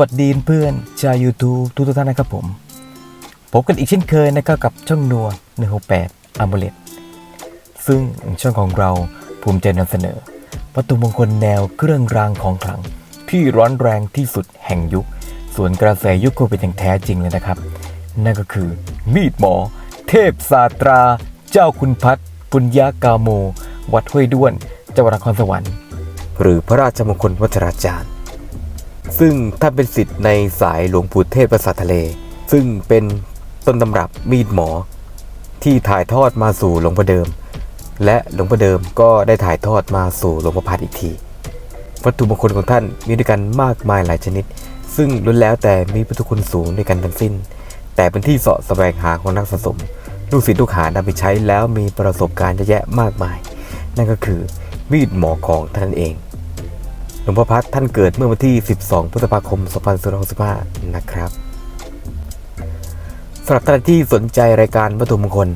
วัสดีเพื่อนชาว YouTube ทุกท่านนะครับผม พบกันอีกเช่นเคยนะครับกับช่องนัว168 a m u l e t ซึ่งช่องของเราภูมิใจนำเสนอวัตถุมงคลแนวเครื่องรางของขลัง ที่ร้อนแรงที่สุดแห่งยุค ส่วนกระแสยุคโควิดอย่างแท้จริงเลยนะครับ นั่นก็คือ มีดหมอ เทพศาสตรา เจ้าคุณพัฒน์ปุญญากาโม วัดห้วยด้วนจังหวัดนครสวรรค์ หรือพระราชมงคลวัชราจารย์ ซึ่งท่านเป็นสิทธิ์ในสายหลวงปู่เทพประสาททะเล ซึ่งเป็นต้นตำรับมีดหมอ ที่ถ่ายทอดมาสู่หลวงพ่อเดิม และหลวงพ่อเดิมก็ได้ถ่ายทอดมาสู่หลวงพ่อพัดอีกที วัตถุมงคลของท่านมีด้วยกันมากมายหลายชนิด ซึ่งล้วนแล้วแต่มีพุทธคุณสูงด้วยกันทั้งสิ้น แต่เป็นที่เสาะแสวงหาของนักสะสม ลูกศิษย์ลูกหานำไปใช้แล้วมีประสบการณ์เยอะแยะมากมาย นั่นก็คือมีดหมอของท่านเอง หลวงพ่อพัดท่านเกิดเมื่อวันที่ 12 พฤษภาคม 2565 นะครับสำหรับท่านที่สนใจรายการวัตถุมงคล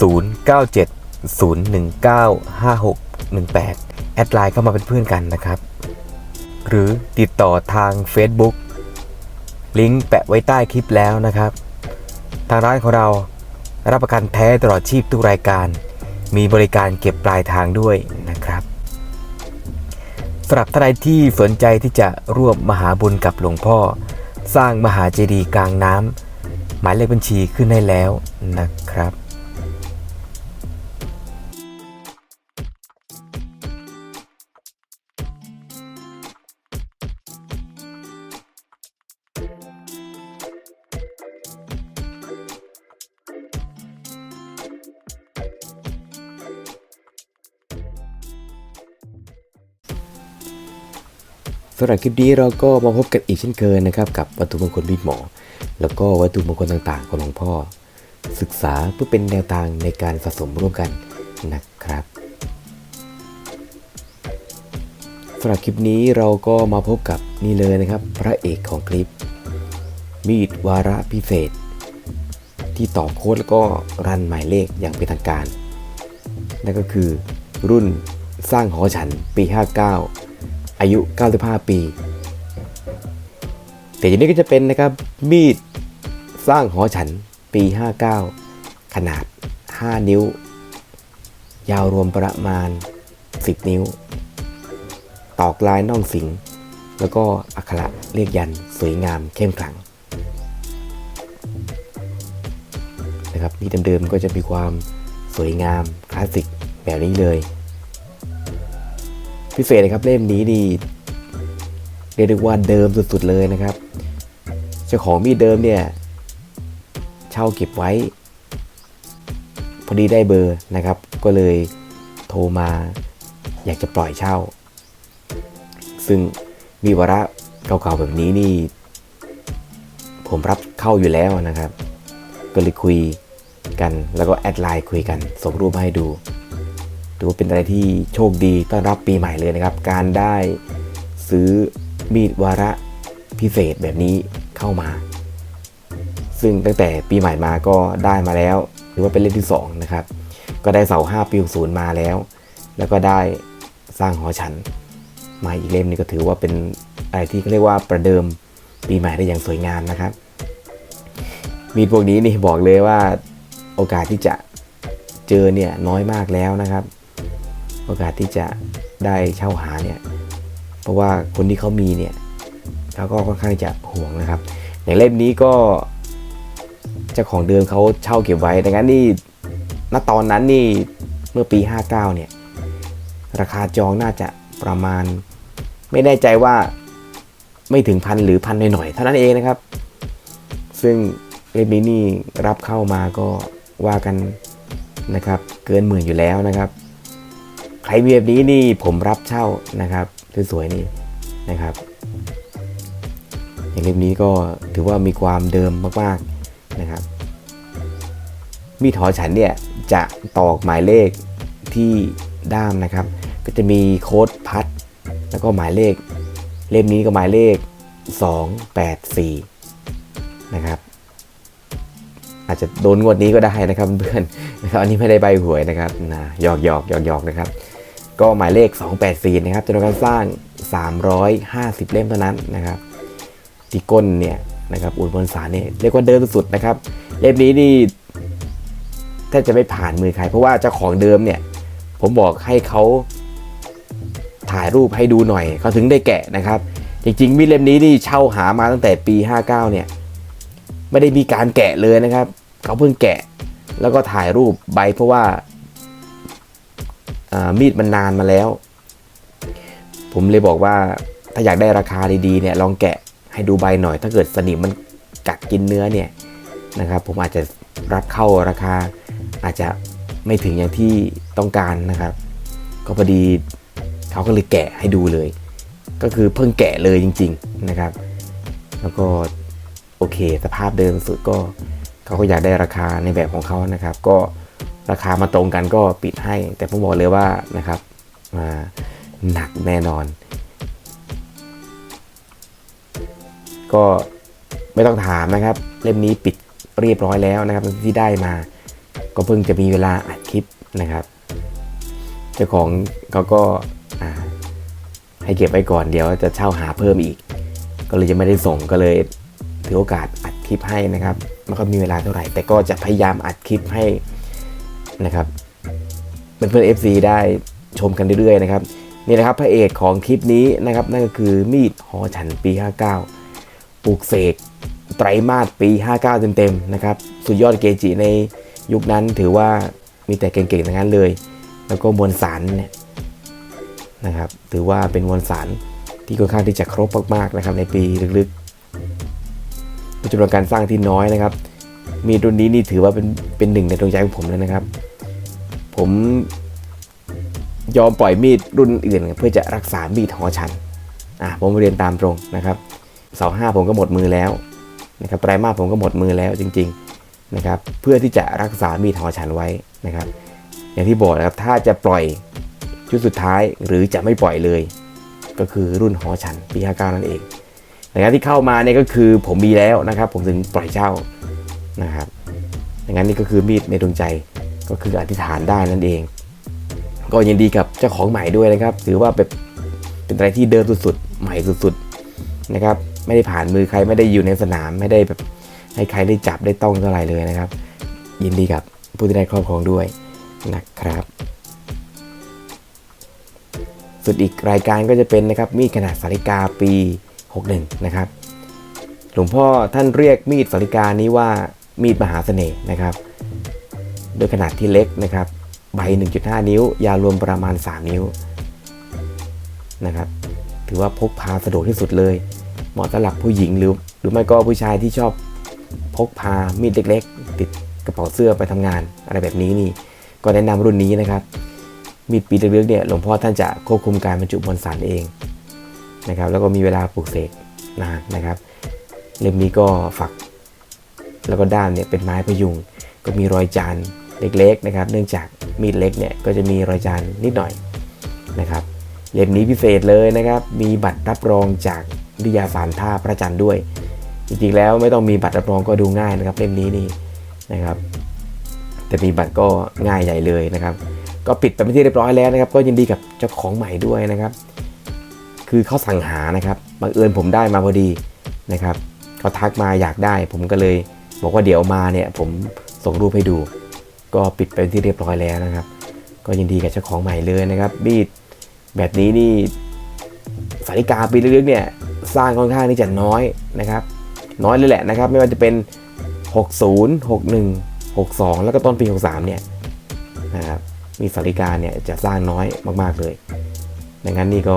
0970195618 แอดไลน์เข้ามาเป็นเพื่อนกันนะครับ หรือติดต่อทาง Facebook ลิงก์แปะไว้ใต้คลิปแล้วนะครับ ทางร้านของเรารับประกันแท้ตลอดชีพทุกรายการ มีบริการเก็บปลายทางด้วยน สำหรับท่านใดที่สนใจที่จะร่วมมหาบุญกับหลวงพ่อ สร้างมหาเจดีย์กลางน้ำหมายเลขบัญชีขึ้นให้แล้วนะครับ สำหรับคลิปนี้เราก็มาพบกันอีกเช่นเคยนะครับกับวัตถุมงคลมีดหมอ แล้วก็วัตถุมงคลต่างๆของหลวงพ่อ ศึกษาเพื่อเป็นแนวทางในการสะสมร่วมกันนะครับสำหรับคลิปนี้เราก็มาพบกับนี่เลยนะครับ พระเอกของคลิป มีดวาระพิเศษ ที่ต่อโค้ดแล้วก็รันหมายเลขอย่างเป็นทางการ นั่นก็คือรุ่นสร้างหอฉันปี 59 อายุ 95 ปีแต่อย่างนี้ก็จะเป็นนะครับมีดสร้างหอฉันปี 59 ขนาด 5 นิ้ว ยาวรวมประมาณ 10 นิ้ว ตอกลายน่องสิง แล้วก็อักขระเรียกยันสวยงามเข้มขลังนะครับนี่เดิมๆก็จะมีความสวยงามคลาสสิกแบบนี้เลย พิเศษนะครับเล่มนี้นี่เรียกได้ว่าเดิมสุดๆเลยนะครับ เจ้าของมีดเดิมเนี่ยเช่าเก็บไว้ พอดีได้เบอร์นะครับ ก็เลยโทรมาอยากจะปล่อยเช่า ซึ่งมีวาระเก่าๆแบบนี้นี่ ผมรับเข้าอยู่แล้วนะครับ ก็เลยคุยกันแล้วก็แอดไลน์คุยกันส่งรูปให้ดู ถือว่าเป็นอะไรที่โชคดีต้อนรับปีใหม่เลยนะครับ การได้ซื้อมีดวาระพิเศษแบบนี้เข้ามา ซึ่งตั้งแต่ปีใหม่มาก็ได้มาแล้ว หรือว่าเป็นเล่มที่ 2 นะครับ ก็ได้เสา5ปี60มาแล้ว แล้วก็ได้สร้างหอฉันมาอีกเล่มนี้ก็ถือว่าเป็นอะไรที่เขาเรียกว่าประเดิมปีใหม่ได้อย่างสวยงามนะครับ มีดพวกนี้นี่บอกเลยว่าโอกาสที่จะเจอเนี่ยน้อยมากแล้วนะครับ โอกาสที่จะได้เช่าหาเนี่ยเพราะว่าคนที่เขามีเนี่ยเขาก็ค่อนข้างจะห่วงนะครับ อย่างเล่มนี้ก็เจ้าของเดิมเขาเช่าเก็บไว้ดังนั้นนี่ณตอนนั้นนี่เมื่อปี 59 เนี่ยราคาจองน่าจะประมาณ ไม่แน่ใจว่าไม่ถึงพันหรือพันหน่อยๆเท่านั้นเองนะครับ ซึ่งเล่มนี้นี่รับเข้ามาก็ว่ากันนะครับ เกินหมื่นอยู่แล้วนะครับ ใครมีแบบนี้นี่ผมรับเช่านะครับสวยๆนี่นะครับ อย่างเล่มนี้ก็ถือว่ามีความเดิมมากๆนะครับ มีดหอฉันเนี่ยจะตอกหมายเลขที่ด้ามนะครับ ก็จะมีโค้ดพัด แล้วก็หมายเลข เล่มนี้ก็หมายเลข 284 นะครับอาจจะโดนงวดนี้ก็ได้นะครับเพื่อนนะครับอันนี้ไม่ได้ใบหวยนะครับนะหยอกหยอกหยอกหยอกนะครับ ก็หมายเลข 284 นะครับจำนวนการสร้าง 350 เล่มเท่านั้นนะครับที่ก้นเนี่ยนะครับอุดมวลสารเนี่ยเรียกว่าเดิมสุดนะครับ เล่มนี้นี่แทบจะไม่ผ่านมือใคร เพราะว่าเจ้าของเดิมเนี่ยผมบอกให้เขาถ่ายรูปให้ดูหน่อยเขาถึงได้แกะนะครับ จริงๆมีดเล่มนี้นี่เช่าหามาตั้งแต่ปี 59 เนี่ยไม่ได้มีการแกะเลยนะครับเขาเพิ่งแกะ แล้วก็ถ่ายรูปใบเพราะว่า มีดมันนานมาแล้ว ผมเลยบอกว่าถ้าอยากได้ราคาดีๆเนี่ยลองแกะให้ดูใบหน่อย ถ้าเกิดสนิมมันกัดกินเนื้อเนี่ยนะครับ ผมอาจจะรับเข้าราคาอาจจะไม่ถึงอย่างที่ต้องการนะครับ ก็พอดีเขาก็เลยแกะให้ดูเลย ก็คือเพิ่งแกะเลยจริง ๆนะครับ แล้วก็โอเค สภาพเดิมสุดก็เขาก็อยากได้ราคาในแบบของเขานะครับ ก็ ราคามาตรงกันก็ปิดให้ แต่ผมบอกเลยว่านะครับมาหนักแน่นอน ก็ไม่ต้องถามนะครับ เล่มนี้ปิดเรียบร้อยแล้วนะครับที่ได้มา ก็เพิ่งจะมีเวลาอัดคลิปนะครับ เจ้าของเขาก็ให้เก็บไว้ก่อนเดี๋ยวจะเช่าหาเพิ่มอีก ก็เลยยังไม่ได้ส่งก็เลยถือโอกาสอัดคลิปให้นะครับไมันก็มีเวลาเท่าไหร่ แต่ก็จะพยายามอัดคลิปให้ นะครับเพื่อนๆ FC ได้ชมกันเรื่อยๆนะครับนี่นะครับพระเอกของคลิปนี้นะครับนั่นก็คือมีดหอฉันปี 59ปลูกเสกไตรมาสปี 59 เต็มๆนะครับสุดยอดเกจิในยุคนั้นถือว่ามีแต่เก่งๆทั้งนั้นเลย แล้วก็มวลสารเนี่ยนะครับถือว่าเป็นมวลสารที่ค่อนข้างที่จะครบมากๆนะครับในปีลึกๆปัจจุบันการสร้างที่น้อยนะครับ มีรุ่นนี้นี่ถือว่าเป็นเป็นหนึ่งในดวงใจของผมเลยนะครับ ผมยอมปล่อยมีดรุ่นอื่น เพื่อจะรักษามีดหอชันอะผมเรียนตามตรงนะครับเสาห้าผมก็หมดมือแล้วนะครับไตรมาสผมก็หมดมือแล้วจริงๆนะครับเพื่อที่จะรักษามีดหอชันไว้นะครับ อย่างที่บอกนะครับถ้าจะปล่อยชุดสุดท้ายหรือจะไม่ปล่อยเลย ก็คือรุ่นหอฉันปี59นั่นเองดังนั้นที่เข้ามาเนี่ยก็คือผมมีแล้วนะครับ ผมถึงปล่อยเช่านะครับดังนั้นนี่ก็คือมีดในดวงใจ ก็คืออธิษฐานได้นั่นเอง ก็ยินดีกับเจ้าของใหม่ด้วยนะครับ ถือว่าเป็นเป็นอะไรที่เดิมสุดๆ ใหม่สุดๆนะครับ ไม่ได้ผ่านมือใครไม่ได้อยู่ในสนาม ไม่ได้แบบให้ใครได้จับได้ต้องเท่าไหร่เลยนะครับ ยินดีกับผู้ที่ได้ครอบครองด้วยนะครับส่วนอีกรายการก็จะเป็นนะครับมีดขนาดสาริกาปี 61 นะครับ หลวงพ่อท่านเรียกมีดสาริกานี้ว่ามีดมหาเสน่ห์นะครับ โดยขนาดที่เล็กนะครับ ใบ 1.5 นิ้ว ยาวรวมประมาณ 3 นิ้วนะครับ ถือว่าพกพาสะดวกที่สุดเลย เหมาะสำหรับผู้หญิงหรือหรือไม่ก็ผู้ชายที่ชอบพกพามีดเล็กๆ ติดกระเป๋าเสื้อไปทำงาน อะไรแบบนี้นี่ ก็แนะนำรุ่นนี้นะครับ มีดปีเลือกๆเนี่ยหลวงพ่อท่านจะควบคุมการบรรจุมวลสารเองนะครับแล้วก็มีเวลาปลูกเสกนานนะครับ เล่มนี้ก็ฝัก แล้วก็ด้านเนี่ยเป็นไม้พยุง ก็มีรอยจาน เล็กๆนะครับ เนื่องจากมีดเล็กเนี่ยก็จะมีรอยจานนิดหน่อยนะครับ เล่มนี้พิเศษเลยนะครับ มีบัตรรับรองจากวิทยาศาสตร์ท่าพระจันทร์ด้วย จริงๆแล้วไม่ต้องมีบัตรรับรองก็ดูง่ายนะครับ เล่มนี้นี่นะครับ แต่มีบัตรก็ง่ายใหญ่เลยนะครับ ก็ปิดไปเป็นที่เรียบร้อยแล้วนะครับ ก็ยินดีกับเจ้าของใหม่ด้วยนะครับ คือเขาสั่งหานะครับบังเอิญผมได้มาพอดีนะครับเขาทักมาอยากได้ ผมก็เลยบอกว่าเดี๋ยวมาเนี่ยผมส่งรูปให้ดู ก็ปิดไปเป็นที่เรียบร้อยแล้วนะครับ ก็ยินดีกับเจ้าของใหม่เลยนะครับบีดแบบนี้นี่สาริกาปีลึกๆเนี่ยสร้างค่อนข้างที่จะน้อยนะครับ น้อยเลยแหละนะครับ ไม่ว่าจะเป็น 60 61 62 แล้วก็ต้นปี 63 เนี่ยนะครับมีสาริกาเนี่ยจะสร้างน้อยมากๆเลยดังนั้นนี่ก็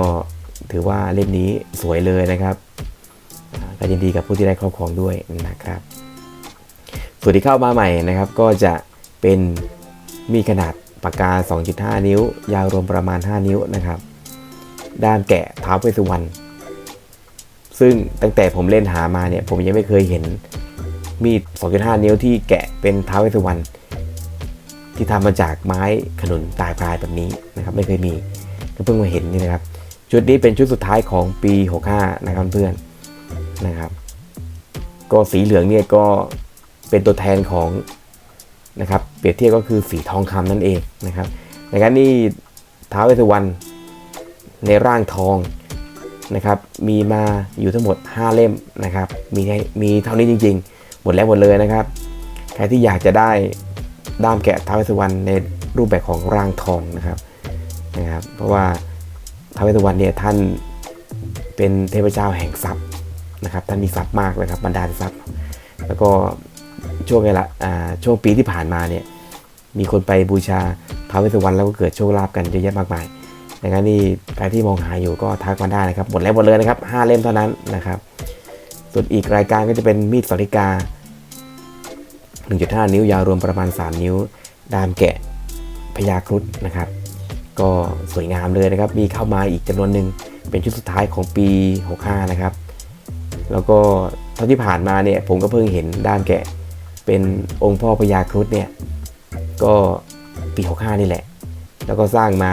ถือว่าเล่มนี้สวยเลยนะครับก็ยินดีกับผู้ที่ได้ครอบครองด้วยนะครับส่วนที่เข้ามาใหม่นะครับ ก็จะ เป็นมีขนาดปากกา 2.5 นิ้ว ยาวรวมประมาณ 5 นิ้วนะครับ ด้ามแกะท้าวเวสุวรรณซึ่งตั้งแต่ผมเล่นหามาเนี่ย ผมยังไม่เคยเห็นมีด 2.5 นิ้วที่แกะเป็นท้าวเวสสุวรรณที่ทำมาจากไม้ขนุนตายพรายแบบนี้นะครับไม่เคยมีก็เพิ่งมาเห็นนี่นะครับชุดนี้เป็นชุดสุดท้ายของปี 65 นะครับเพื่อนนะครับ ก็สีเหลืองเนี่ยก็เป็นตัวแทนของ นะครับเปรียบเทียบก็คือสีทองคำนั่นเองนะครับในการนี่ท้าวเวสสุวรรณในร่างทองนะครับมีมาอยู่ทั้งหมด 5 เล่มนะครับมีมีเท่านี้จริงๆ หมดแล้วหมดเลยนะครับใครที่อยากจะได้ด้ามแกะท้าวเวสสุวรรณในรูปแบบของร่างทองนะครับนะครับเพราะว่าท้าวเวสสุวรรณเนี่ยท่านเป็นเทพเจ้าแห่งทรัพย์นะครับท่านมีทรัพย์มากนะครับบรรดาทรัพย์ แล้วก็ ช่วงเวลาอ่าช่วงปีที่ผ่านมาเนี่ยมีคนไปบูชาท้าวเวสสุวรรณแล้วก็เกิดโชคลาภกันเยอะแยะมากมายดังนั้นนี่ใครที่มองหาอยู่ก็ทักมาได้นะครับหมดแล้วหมดเลยนะครับห้าเล่มเท่านั้นนะครับ ส่วนอีกรายการก็จะเป็นมีดสริกา 1.5 นิ้วยาวรวมประมาณ 3 นิ้ว ดามแกะพญาครุฑนะครับ ก็สวยงามเลยนะครับ มีเข้ามาอีกจำนวนหนึ่งเป็นชุดสุดท้ายของปี 65 นะครับ แล้วก็เท่าที่ผ่านมาเนี่ยผมก็เพิ่งเห็นด้ามแกะ เป็นองค์พ่อพญาครุฑเนี่ยก็ปี65นี่แหละ แล้วก็สร้างมา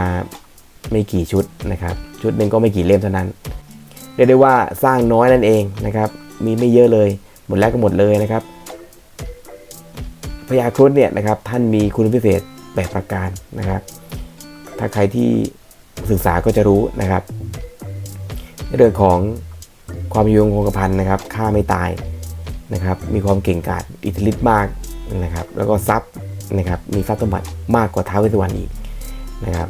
ไม่กี่ชุดนะครับ ชุดหนึ่งก็ไม่กี่เล่มเท่านั้นเรียกได้ว่าสร้างน้อยนั่นเองนะครับ มีไม่เยอะเลย หมดแล้วก็หมดเลยนะครับพญาครุฑเนี่ยนะครับท่านมีคุณพิเศษแปดประการนะครับ ถ้าใครที่ศึกษาก็จะรู้นะครับ เรื่องของความยุงคงกระพันนะครับฆ่าไม่ตาย นะครับมีความเก่งกาจอิทธิฤทธิ์มากนะครับแล้วก็ทรัพย์นะครับมีทรัพย์สมบัติมากกว่าท้าวเวสสุวรรณอีกนะครับ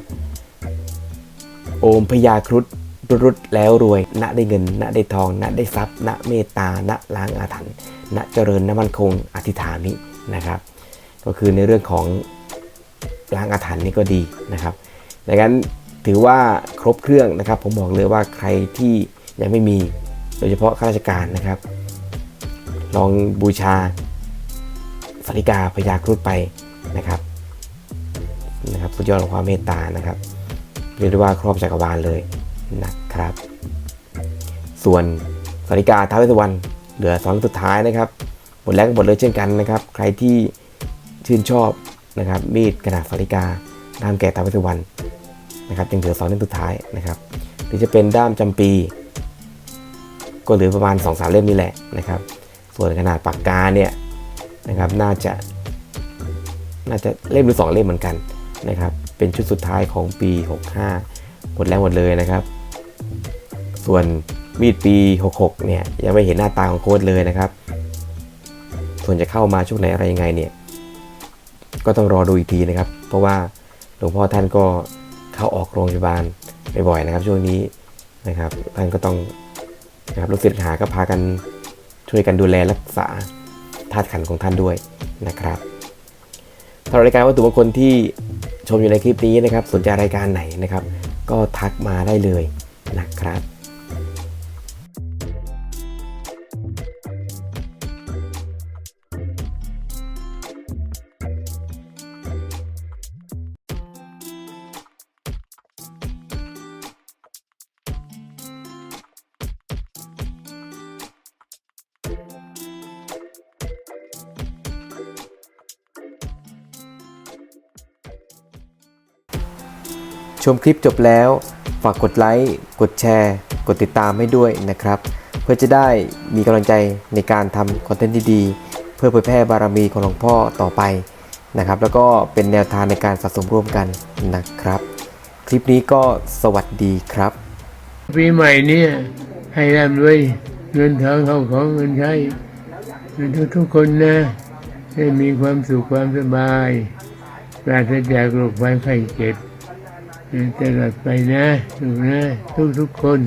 โอมพญาครุฑรุดแล้วรวย ณได้เงิน ณได้ทอง ณได้ทรัพย์ ณเมตตา ณล้างอาถรรพ์ ณเจริญ ณมั่นคง อธิษฐานินะครับ ก็คือในเรื่องของล้างอาถรรพ์นี่ก็ดีนะครับ ดังนั้นถือว่าครบเครื่องนะครับ ผมบอกเลยว่าใครที่ยังไม่มี โดยเฉพาะข้าราชการนะครับ ลองบูชาสาริกาพญาครุฑไปนะครับนะครับสุดยอดของความเมตตานะครับเรียกได้ว่าครอบจักรวาลเลยนะครับ ส่วนสาริกาท้าวเวสสุวรรณเหลือสองเล่มสุดท้ายนะครับหมดแล้วก็หมดเลยเช่นกันนะครับ ใครที่ชื่นชอบนะครับมีดขนาดสาริกาด้ามแก่ท้าวเวสสุวรรณนะครับยังเหลือสองเล่มสุดท้ายนะครับหรือจะเป็นด้ามจำปี ก็เหลือประมาณ2อสาเล่มนี่แหละนะครับ ส่วนขนาดปากกาเนี่ยนะครับน่าจะน่าจะเล่มหรือสองเล่มเหมือนกันนะครับเป็นชุดสุดท้ายของปี 65 หมดแล้วหมดเลยนะครับ ส่วนมีดปี 66 เนี่ยยังไม่เห็นหน้าตาของโค้ดเลยนะครับ ส่วนจะเข้ามาช่วงไหนอะไรยังไงเนี่ยก็ต้องรอดูอีกทีนะครับ เพราะว่าหลวงพ่อท่านก็เข้าออกโรงพยาบาลบ่อยๆนะครับ ช่วงนี้นะครับท่านก็ต้องนะครับลูกศิษย์หาก็พากัน ช่วยกันดูแลรักษาธาตุขันของท่านด้วยนะครับสำหรับรายการวัตถุมงคลที่ชมอยู่ในคลิปนี้นะครับ สนใจรายการไหนนะครับ ก็ทักมาได้เลยนะครับ ชมคลิปจบแล้ว ฝากกดไลค์กดแชร์ กดติดตามให้ด้วยนะครับ เพื่อจะได้มีกำลังใจในการทำคอนเทนต์ดีๆ เพื่อเผยแพร่บารมีของหลวงพ่อต่อไปนะครับ แล้วก็เป็นแนวทางในการสะสมร่วมกันนะครับ คลิปนี้ก็สวัสดีครับปีใหม่เนี่ยให้ร่ำรวยเงินทองเข้าของเงินใช้ทุกทุกคนนะให้มีความสุขความสบายปราศจากโรคภัยไข้เจ็บ ตลอดไปนะถูกนะทุกทุกคน